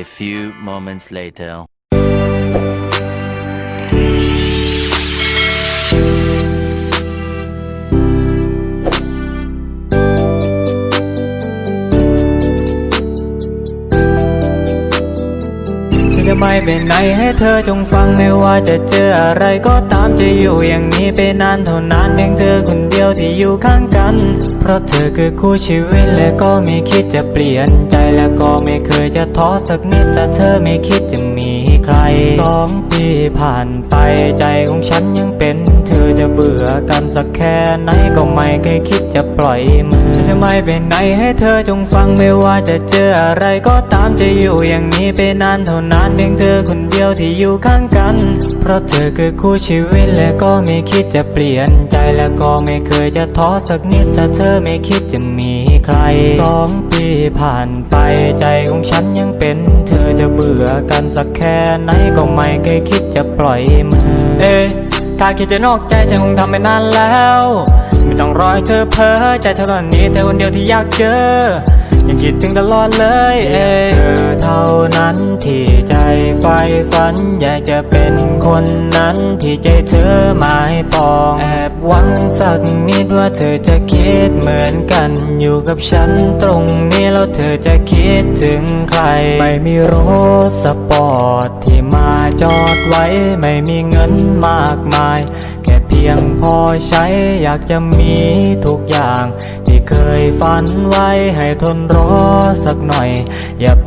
A few moments later. จะไม่เป็นไหนให้เธอจงฟังไม่ว่าจะเจออะไรก็ตามจะอยู่อย่างนี้ไปนานเท่านานเพียงเธอคนเดียวที่อยู่ข้างกัน เพราะเธอคือคู่ชีวิตและก็ไม่คิดจะเปลี่ยนใจและก็ไม่เคยจะท้อสักนิดแต่เธอไม่คิดจะมี ใครสองปีผ่านไปใจของฉันยังเป็น เธอจะเบื่อกันสักแค่ไหนก็ไม่เคยคิดจะปล่อยมือฉันจะไม่เป็นไหนให้เธอจงฟังไม่ว่าจะเจออะไรก็ตามจะอยู่อย่างนี้ไปนานเท่านานเพียงเธอคนเดียวที่อยู่ข้างกัน เพราะเธอคือคู่ชีวิตและก็ไม่คิดจะเปลี่ยนใจและก็ไม่เคยจะท้อสักนิดถ้าเธอไม่คิดจะมีใครสองปีผ่านไปใจของฉันยังเป็นเธ จะเบื่อกันสักแค่ไหนก็ไม่เคยคิดจะปล่อยมือ เอ๊ะถ้าคิดจะนอกใจฉันคงทำไปนานแล้ว ไม่ต้องรอให้เธอเพ้อใจเท่านี้เธอคนเดียวที่อยากเจอยังคิดถึงตลอดเลยเองเธอเท่านั้นที่ใจไฟฝัน อยากจะเป็นคนนั้นที่ใจเธอหมายปองแอบ หวังสักนิดว่าเธอจะคิดเหมือนกันอยู่กับฉันตรงนี้แล้วเธอจะคิดถึงใคร ไม่มีรถสปอร์ตที่มาจอดไว้ ไม่มีเงินมากมาย แค่เพียงพอใช้อยากจะมีทุกอย่าง ที่เคยฝันไว้ให้ทนรอสักหน่อย อย่า